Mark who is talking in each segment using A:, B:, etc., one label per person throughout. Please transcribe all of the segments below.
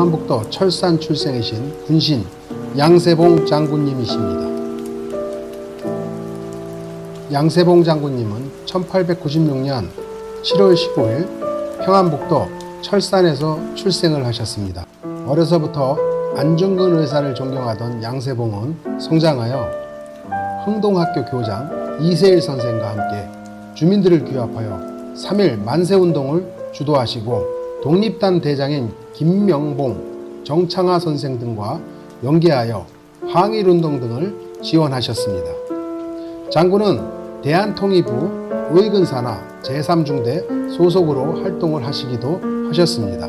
A: 평안북도 철산 출생이신 군신 양세봉 장군님이십니다. 양세봉 장군님은 1896년 7월 15일 평안북도 철산에서 출생을 하셨습니다. 어려서부터 안중근 의사를 존경하던 양세봉은 성장하여 흥동학교 교장 이세일 선생과 함께 주민들을 규합하여 3일 만세운동을 주도하시고 독립단 대장인 김명봉, 정창하 선생 등과 연계하여 항일운동 등을 지원하셨습니다. 장군은 대한통일부 의근산하 제3중대 소속으로 활동을 하시기도 하셨습니다.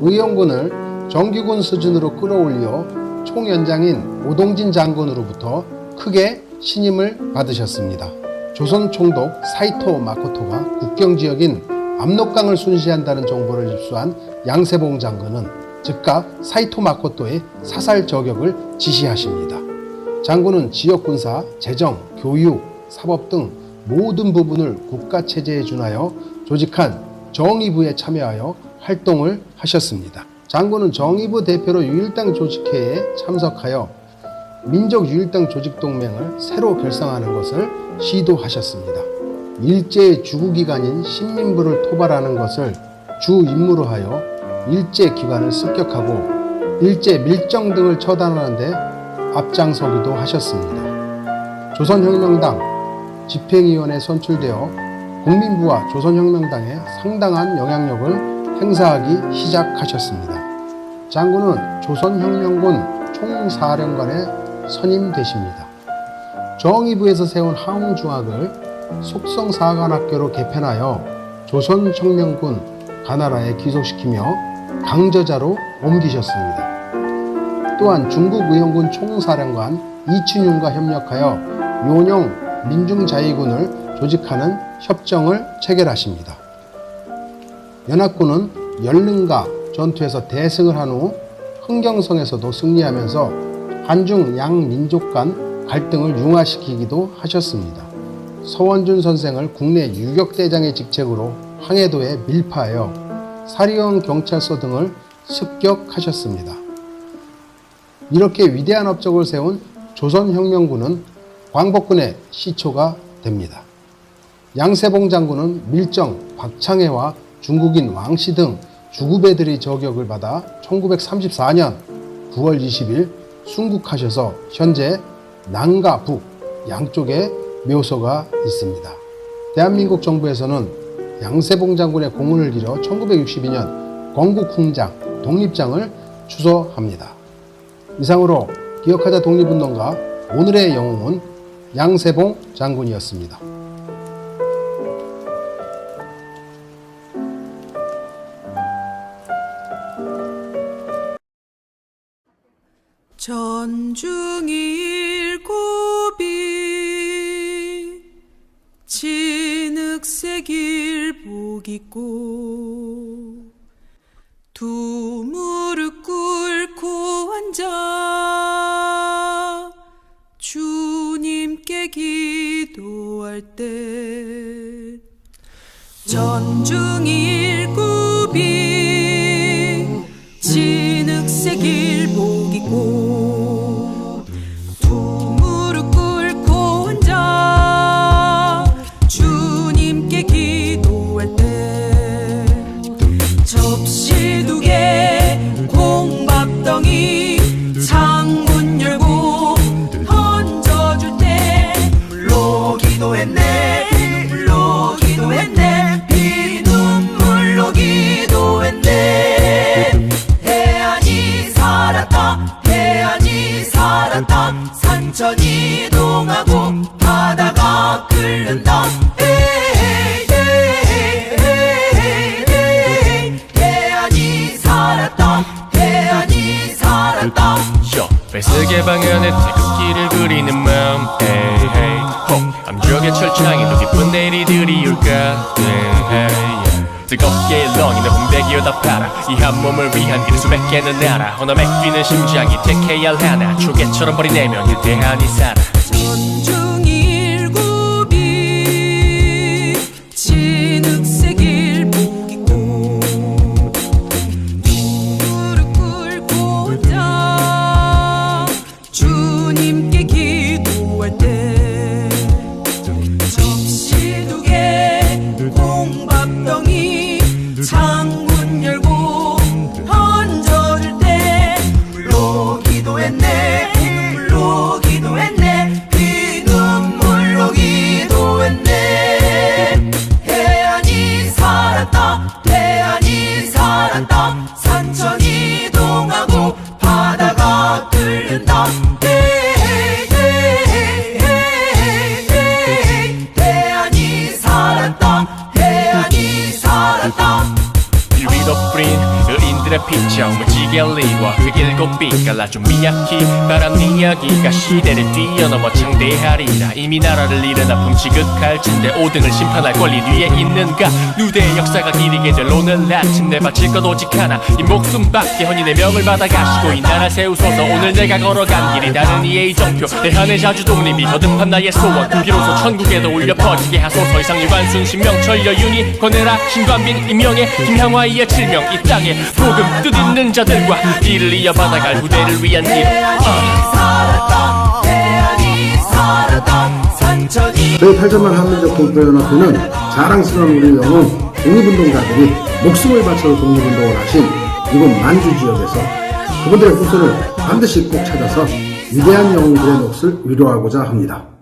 A: 의용군을 정규군 수준으로 끌어올려 총연장인 오동진 장군으로부터 크게 신임을 받으셨습니다. 조선 총독 사이토 마코토가 국경 지역인 압록강을 순시한다는 정보를 입수한 양세봉 장군은 즉각 사이토 마코토의 사살 저격을 지시하십니다. 장군은 지역 군사, 재정, 교육, 사법 등 모든 부분을 국가 체제에 준하여 조직한 정의부에 참여하여 활동을 하셨습니다. 장군은 정의부 대표로 유일당 조직회에 참석하여 민족 유일당 조직 동맹을 새로 결성하는 것을 시도하셨습니다. 일제의 주구기관인 신민부를 토발하는 것을 주 임무로 하여 일제 기관을 습격하고 일제 밀정 등을 처단하는 데 앞장서기도 하셨습니다. 조선혁명당 집행위원회에 선출되어 국민부와 조선혁명당에 상당한 영향력을 행사하기 시작하셨습니다. 장군은 조선혁명군 총사령관에 선임되십니다. 정의부에서 세운 항중학을 속성사관학교로 개편하여 조선혁명군 가나라에 귀속시키며 강저자로 옮기셨습니다. 또한 중국 의용군 총사령관 이춘용과 협력하여 요령 민중자위군을 조직하는 협정을 체결하십니다. 연합군은 열릉가 전투에서 대승을 한 후 흥경성에서도 승리하면서 한중 양 민족 간 갈등을 융화시키기도 하셨습니다. 서원준 선생을 국내 유격대장의 직책으로 항해도에 밀파하여 사리원 경찰서 등을 습격하셨습니다. 이렇게 위대한 업적을 세운 조선혁명군은 광복군의 시초가 됩니다. 양세봉 장군은 밀정, 박창해와 중국인 왕씨 등 주구배들의 저격을 받아 1934년 9월 20일 순국하셔서 현재 남과 북 양쪽에 묘소가 있습니다. 대한민국 정부에서는 양세봉 장군의 공훈을 기려 1962년 건국훈장, 독립장을 추서합니다. 이상으로 기억하자 독립운동가 오늘의 영웅은 양세봉 장군이었습니다.
B: 전중일곱이 입고 두 무릎 꿇고 앉아 주님께 기도할 때 전중일곱이 산천이 이동하고 바다가 끓는다
C: 베스게 방안에 태극기를 그리는 마음. 헤이 헤이 호 암벽의 철창이 더 깊은 내리들이 올까? 헤이 헤이 뜨겁게 렁이는 홍대기어다 팔아. 이 한 몸을 위한 길 수백 개는 알아. 허나 맥 뛰는 심장이 택해야 할 하나. 초계처럼 버린 네 명의 대한이 살아
B: free.
C: 피쳐 무지개 리와 그 일곱 빛 갈라준 미야키 바람 이야기가 시대를 뛰어넘어 창대하리라. 이미 나라를 잃은 아픔 지극할 텐데 5등을 심판할 권리 위에 있는가? 누대의 역사가 길이게 될 오늘 아침 내 바칠 것 오직 하나. 이 목숨 밖에 허니 내 명을 받아 가시고 이 나라 세우소서. 오늘 내가 걸어간 길이 다른 이의 정표. 대한의 자주 독립이 거듭한 나의 소원. 비로소 천국에도 울려 퍼지게 하소서. 이상 유관순 신명철 여윤이 권해라. 신관빈 임명의 김향화의 칠명 이 땅에 복음 뜻있는 자들과 길을 이어받아갈 후대를 위한 어.
B: 살았다 대한이 살았다 산천이
A: 저희 8천만 한민족 동포연합회는 자랑스러운 우리 영웅 독립운동가들이 목숨을 바쳐 독립운동을 하신 이곳 만주 지역에서 그분들의 후손을 반드시 꼭 찾아서 위대한 영웅들의 몫을 위로하고자 합니다.